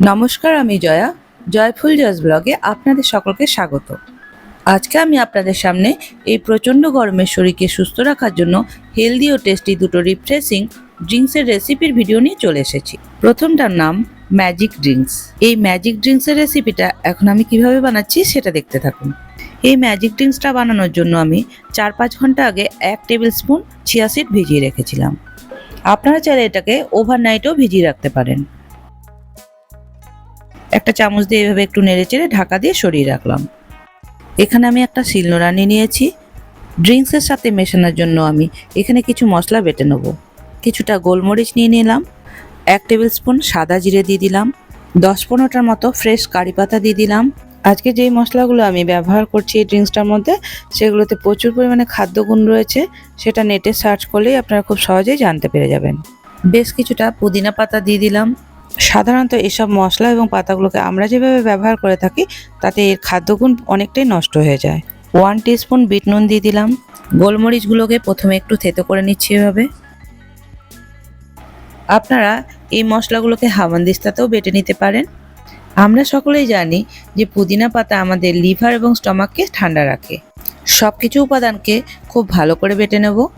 নমস্কার, আমি জয়া। জয়ফুল জজ ব্লগে আপনাদের সকলকে স্বাগত। আজকে আমি আপনাদের সামনে এই প্রচণ্ড গরমের শরীরকে সুস্থ রাখার জন্য হেলদি ও টেস্টি দুটো রিফ্রেশিং ড্রিঙ্কসের রেসিপির ভিডিও নিয়ে চলে এসেছি। প্রথমটার নাম ম্যাজিক ড্রিঙ্কস এই ম্যাজিক ড্রিঙ্কসের রেসিপিটা এখন আমি কীভাবে বানাচ্ছি সেটা দেখতে থাকুন। এই ম্যাজিক ড্রিঙ্কসটা বানানোর জন্য আমি চার পাঁচ ঘণ্টা আগে এক টেবিল স্পুন সিড ভিজিয়ে রেখেছিলাম। আপনারা চাইলে এটাকে ওভারনাইটও ভিজিয়ে রাখতে পারেন। একটা চামচ দিয়ে এভাবে একটু নেড়ে চেড়ে ঢাকা দিয়ে সরিয়ে রাখলাম। এখানে আমি একটা শিলনোড়া নিয়ে নিয়েছি ড্রিঙ্কসের সাথে মেশানোর জন্য আমি এখানে কিছু মশলা বেটে নেব। কিছুটা গোলমরিচ নিয়ে নিলাম। এক টেবিল স্পুন সাদা জিরে দিয়ে দিলাম। দশ পনেরোটার মতো ফ্রেশ কারি পাতা দিয়ে দিলাম। আজকে যেই মশলাগুলো আমি ব্যবহার করছি এই ড্রিঙ্কসটার মধ্যে, সেগুলোতে প্রচুর পরিমাণে খাদ্যগুণ রয়েছে। সেটা নেটে সার্চ করলেই আপনারা খুব সহজেই জানতে পেরে যাবেন। বেশ কিছুটা পুদিনা পাতা দিয়ে দিলাম। সাধারণত এসব মশলা এবং পাতাগুলোকে আমরা যেভাবে ব্যবহার করে থাকি, তাতে এর খাদ্যগুণ অনেকটাই নষ্ট হয়ে যায়। ওয়ান টিস্পুন বিট নুন দিয়ে দিলাম। গোলমরিচগুলোকে প্রথমে একটু থেতো করে নিচ্ছি এভাবে। আপনারা এই মশলাগুলোকে হামানদিস্তাতেও বেটে নিতে পারেন। আমরা সকলেই জানি যে পুদিনা পাতা আমাদের লিভার এবং স্টমাককে ঠান্ডা রাখে। সব কিছু উপাদানকে খুব ভালো করে বেটে নেব।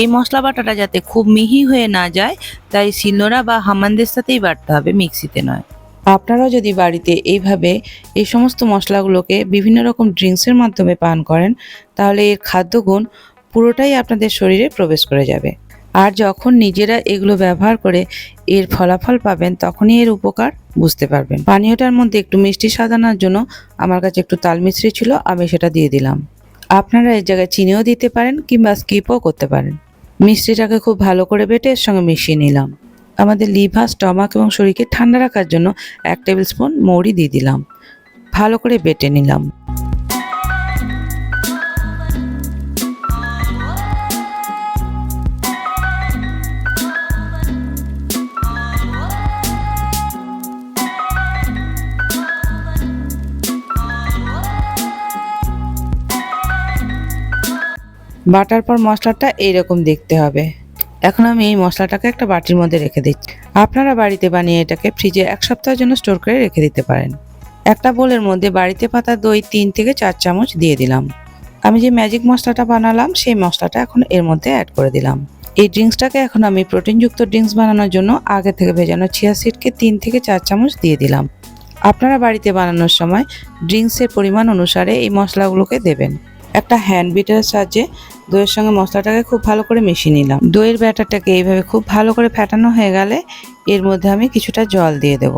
এই মশলা বাটাটা যাতে খুব মিহি হয়ে না যায়, তাই শিলনোড়া বা হামানদের সাথেই বাটতে হবে, মিক্সিতে নয়। আপনারাও যদি বাড়িতে এইভাবে এই সমস্ত মশলাগুলোকে বিভিন্ন রকম ড্রিঙ্কসের মাধ্যমে পান করেন, তাহলে এর খাদ্যগুণ পুরোটাই আপনাদের শরীরে প্রবেশ করে যাবে। আর যখন নিজেরা এগুলো ব্যবহার করে এর ফলাফল পাবেন, তখনই এর উপকার বুঝতে পারবেন। পানীয়টার মধ্যে একটু মিষ্টি সাজানোর জন্য আমার কাছে একটু তাল মিশ্রি ছিল, আমি সেটা দিয়ে দিলাম। আপনারা এর জায়গায় চিনিও দিতে পারেন কিংবা স্কিপও করতে পারেন। মিষ্টিটাকে খুব ভালো করে বেটে এর সঙ্গে মিশিয়ে নিলাম। আমাদের লিভার, স্টমাক এবং শরীরকে ঠান্ডা রাখার জন্য এক টেবিল স্পুন মৌরি দিয়ে দিলাম। ভালো করে বেটে নিলাম। বাটার পর মশলাটা এইরকম দেখতে হবে। এখন আমি এই মশলাটাকে একটা বাটির মধ্যে রেখে দিচ্ছি। আপনারা বাড়িতে বানিয়ে এটাকে ফ্রিজে এক সপ্তাহের জন্য স্টোর করে রেখে দিতে পারেন। একটা বোলের মধ্যে বাড়িতে পাতা দই তিন থেকে চার চামচ দিয়ে দিলাম। আমি যে ম্যাজিক মশলাটা বানালাম, সেই মশলাটা এখন এর মধ্যে অ্যাড করে দিলাম। এই ড্রিঙ্কসটাকে এখন আমি প্রোটিনযুক্ত ড্রিঙ্কস বানানোর জন্য আগে থেকে ভেজানো চিয়া সিডকে তিন থেকে চার চামচ দিয়ে দিলাম। আপনারা বাড়িতে বানানোর সময় ড্রিঙ্কসের পরিমাণ অনুসারে এই মশলাগুলোকে দেবেন। একটা হ্যান্ড বিটারের সাহায্যে দইয়ের সঙ্গে মশলাটাকে খুব ভালো করে মিশিয়ে নিলাম। দইয়ের ব্যাটারটাকে এইভাবে খুব ভালো করে ফেটানো হয়ে গেলে এর মধ্যে আমি কিছুটা জল দিয়ে দেব।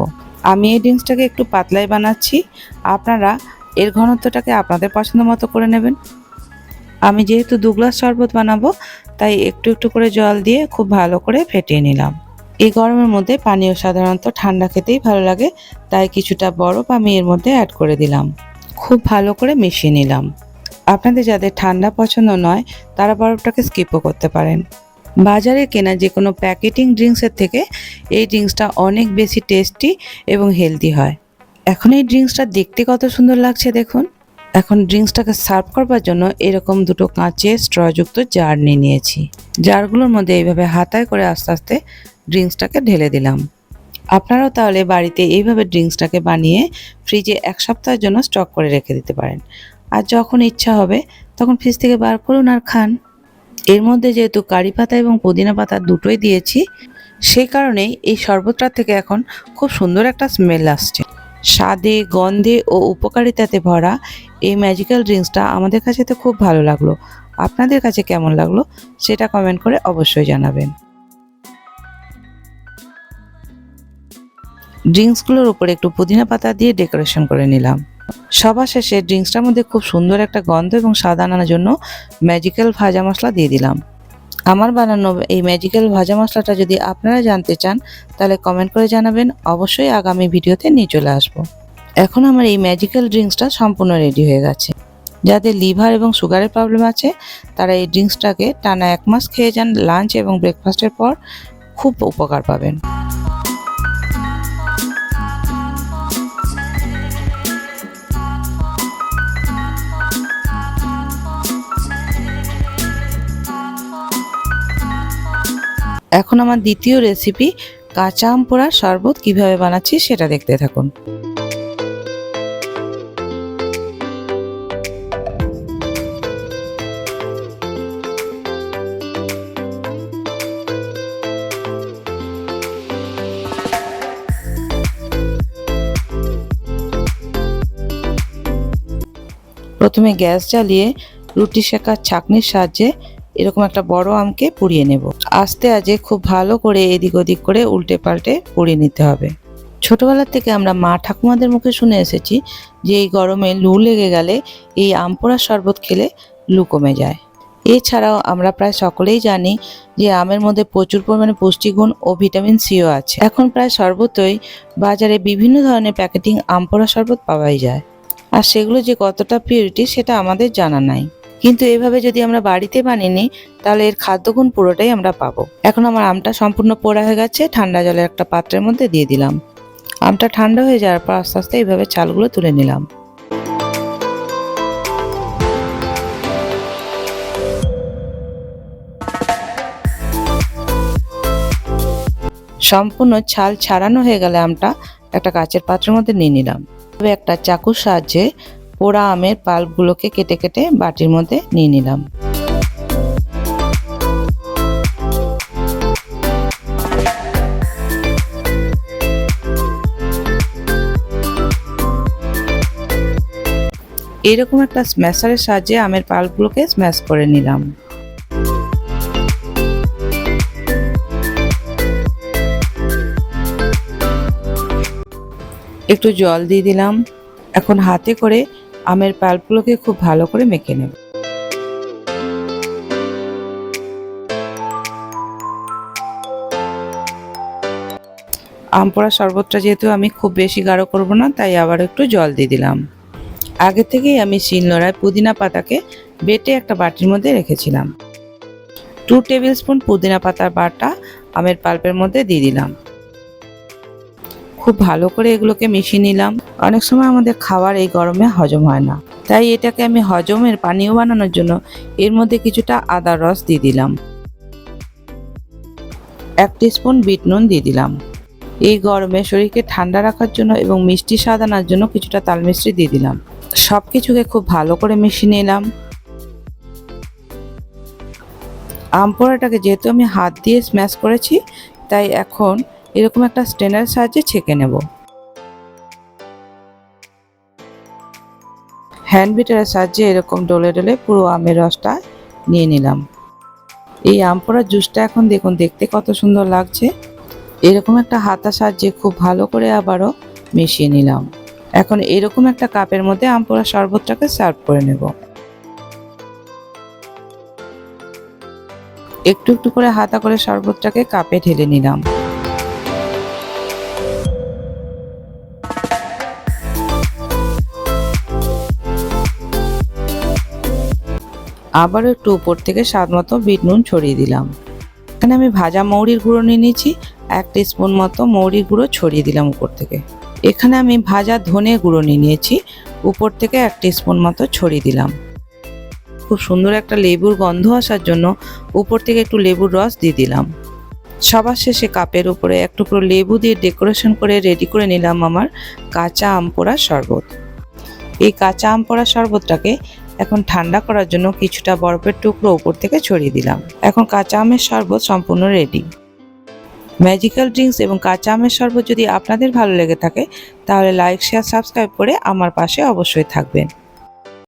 আমি এই ড্রিঙ্কসটাকে একটু পাতলাই বানাচ্ছি। আপনারা এর ঘনত্বটাকে আপনাদের পছন্দ মতো করে নেবেন। আমি যেহেতু দু গ্লাস শরবত বানাবো, তাই একটু একটু করে জল দিয়ে খুব ভালো করে ফেটিয়ে নিলাম। এই গরমের মধ্যে পানীয় সাধারণত ঠান্ডা খেতেই ভালো লাগে, তাই কিছুটা বরফ আমি এর মধ্যে অ্যাড করে দিলাম। খুব ভালো করে মিশিয়ে নিলাম। আপনাদের যাদের ঠান্ডা পছন্দ নয়, তারা বরফটাকে স্কিপও করতে পারেন। বাজারে কেনা যে কোনো প্যাকেটিং ড্রিঙ্কসের থেকে এই ড্রিঙ্কসটা অনেক বেশি টেস্টি এবং হেলদি হয়। এখন এই ড্রিঙ্কসটা দেখতে কত সুন্দর লাগছে দেখুন। এখন ড্রিঙ্কসটাকে সার্ভ করবার জন্য এরকম দুটো কাঁচের স্ট্রযুক্ত জার নিয়ে নিয়েছি। জারগুলোর মধ্যে এইভাবে হাতায় করে আস্তে আস্তে ড্রিঙ্কসটাকে ঢেলে দিলাম। আপনারাও তাহলে বাড়িতে এইভাবে ড্রিঙ্কসটাকে বানিয়ে ফ্রিজে এক সপ্তাহের জন্য স্টক করে রেখে দিতে পারেন। আর যখন ইচ্ছা হবে, তখন ফ্রিজ থেকে বার করুন আর খান। এর মধ্যে যেহেতু কারি পাতা এবং পুদিনা পাতা দুটোই দিয়েছি সেই কারণেই এই শরবতটা থেকে এখন খুব সুন্দর একটা স্মেল আসছে। স্বাদে, গন্ধে ও উপকারিতাতে ভরা এই ম্যাজিক্যাল ড্রিঙ্কসটা আমাদের কাছে তো খুব ভালো লাগল। আপনাদের কাছে কেমন লাগল, সেটা কমেন্ট করে অবশ্যই জানাবেন। ড্রিঙ্কসগুলোর উপরে একটু পুদিনা পাতা দিয়ে ডেকোরেশন করে নিলাম। সবার শেষে ড্রিঙ্কসটার মধ্যে খুব সুন্দর একটা গন্ধ এবং স্বাদ আনার জন্য ম্যাজিক্যাল ভাজা মশলা দিয়ে দিলাম। আমার বানানো এই ম্যাজিক্যাল ভাজা মশলাটা যদি আপনারা জানতে চান, তাহলে কমেন্ট করে জানাবেন। অবশ্যই আগামী ভিডিওতে নিয়ে চলে আসব। এখন আমার এই ম্যাজিক্যাল ড্রিঙ্কসটা সম্পূর্ণ রেডি হয়ে গেছে। যাদের লিভার এবং সুগারের প্রবলেম আছে, তারা এই ড্রিঙ্কসটাকে টানা এক মাস খেয়ে যান, লাঞ্চ এবং ব্রেকফাস্টের পর খুব উপকার পাবেন। এখন আমার দ্বিতীয় রেসিপি কাঁচা আম পোড়ার শরবত কীভাবে বানাচ্ছি সেটা দেখতে থাকুন। প্রথমে গ্যাস জ্বালিয়ে রুটি শেখার ছাঁকনির সাহায্যে এরকম একটা বড় আমকে পুড়িয়ে নেব। আস্তে আজে খুব ভালো করে এদিক ওদিক করে উল্টে পাল্টে পুড়িয়ে নিতে হবে। ছোটবেলার থেকে আমরা মা ঠাকুমাদের মুখে শুনে এসেছি যে এই গরমে লু লেগে গেলে এই আম পোড়ার শরবত খেলে লু কমে যায়। এছাড়াও আমরা প্রায় সকলেই জানি যে আমের মধ্যে প্রচুর পরিমাণে পুষ্টিগুণ ও ভিটামিন সিও আছে। এখন প্রায় সর্বতই বাজারে বিভিন্ন ধরনের প্যাকেটিং আম পোড়া শরবত পাওয়াই যায়। আর সেগুলো যে কতটা পিউরিটি সেটা আমাদের জানা নাই। কিন্তু এভাবে যদি আমরা বাড়িতে বানিয়ে নিই, তাহলে এর খাদ্যগুণ পুরোটাই আমরা পাবো। এখন আমার আমটা সম্পূর্ণ পোড়া হয়ে গেছে, ঠান্ডা জলের একটা পাত্রের মধ্যে দিয়ে দিলাম। আমটা ঠান্ডা হয়ে যাওয়ার পর আস্তে আস্তে এইভাবে চালগুলো তুলে নিলাম। সম্পূর্ণ ছাল ছাড়ানো হয়ে গেলে আমটা একটা কাচের পাত্রের মধ্যে নিয়ে নিলাম। তবে একটা চাকুর সাহায্যে পোড়া আমের পাল্পগুলোকে কেটে কেটে বাটির মধ্যে নিয়ে নিলাম। এরকম একটা স্ম্যাশারের সাহায্যে আমের পাল্পগুলোকে স্ম্যাশ করে নিলাম। একটু জল দিয়ে দিলাম। এখন হাতে করে আমের পাল্পগুলোকে খুব ভালো করে মেখে নেব। আম পোড়া শরবতটা যেহেতু আমি খুব বেশি গাঢ় করব না, তাই আবার একটু জল দিয়ে দিলাম। আগে থেকেই আমি শিলনোড়ায় পুদিনা পাতাকে বেটে একটা বাটির মধ্যে রেখেছিলাম। টু টেবিল স্পুন পুদিনা পাতার বাটা আমের পাল্পের মধ্যে দিয়ে দিলাম। খুব ভালো করে এগুলোকে মিশিয়ে নিলাম। অনেক সময় আমাদের খাবার এই গরমে হজম হয় না। তাই এটাকে আমি হজমের পানীয় বানানোর জন্য এর মধ্যে কিছুটা আদার রস দিয়ে দিলাম। এক স্পুন বিট নুন দিয়ে দিলাম। এই গরমে শরীরকে ঠান্ডা রাখার জন্য এবং মিষ্টি স্বাদ আনার জন্য কিছুটা তাল মিষ্টি দিয়ে দিলাম। সব কিছুকে খুব ভালো করে মিশিয়ে নিলাম। আম পোড়াটাকে যেহেতু আমি হাত দিয়ে স্ম্যাশ করেছি, তাই এখন এরকম একটা স্টেনার সাহায্যে ছেঁকে নেব। হ্যান্ড বিটারের সাহায্যে এরকম ডলে ডলে পুরো আমের রসটা নিয়ে নিলাম। এই আম পোড়ার জুসটা এখন দেখুন, দেখতে কত সুন্দর লাগছে। এরকম একটা হাতা সাহায্যে খুব ভালো করে আবারও মিশিয়ে নিলাম। এখন এরকম একটা কাপের মধ্যে আম পোড়া শরবতটাকে সার্ভ করে নেব। একটু একটু করে হাতা করে শরবতটাকে কাপে ঢেলে নিলাম। আবারও একটু উপর থেকে স্বাদ মতো বিট নুন ছড়িয়ে দিলাম। এখানে আমি ভাজা মৌরির গুঁড়ো নিয়ে নিয়েছি, এক স্পুন মতো মৌরির গুঁড়ো ছড়িয়ে দিলাম উপর থেকে। এখানে আমি ভাজা ধনে গুঁড়ো নিয়ে নিয়েছি, উপর থেকে এক স্পুন মতো ছড়িয়ে দিলাম। খুব সুন্দর একটা লেবুর গন্ধ আসার জন্য উপর থেকে একটু লেবুর রস দিয়ে দিলাম। সবার শেষে কাপের উপরে এক টুকরো লেবু দিয়ে ডেকোরেশন করে রেডি করে নিলাম আমার কাঁচা আম পোড়া শরবত। এই কাঁচা আম পোড়া শরবতটাকে এখন ঠান্ডা করার জন্য কিছুটা বরফের টুকরো উপর থেকে ছড়িয়ে দিলাম। এখন কাঁচা আমের শরবত সম্পূর্ণ রেডি ম্যাজিক্যাল ড্রিঙ্কস এবং কাঁচা আমের শরবত যদি আপনাদের ভালো লেগে থাকে, তাহলে লাইক শেয়ার সাবস্ক্রাইব করে আমার পাশে অবশ্যই থাকবেন।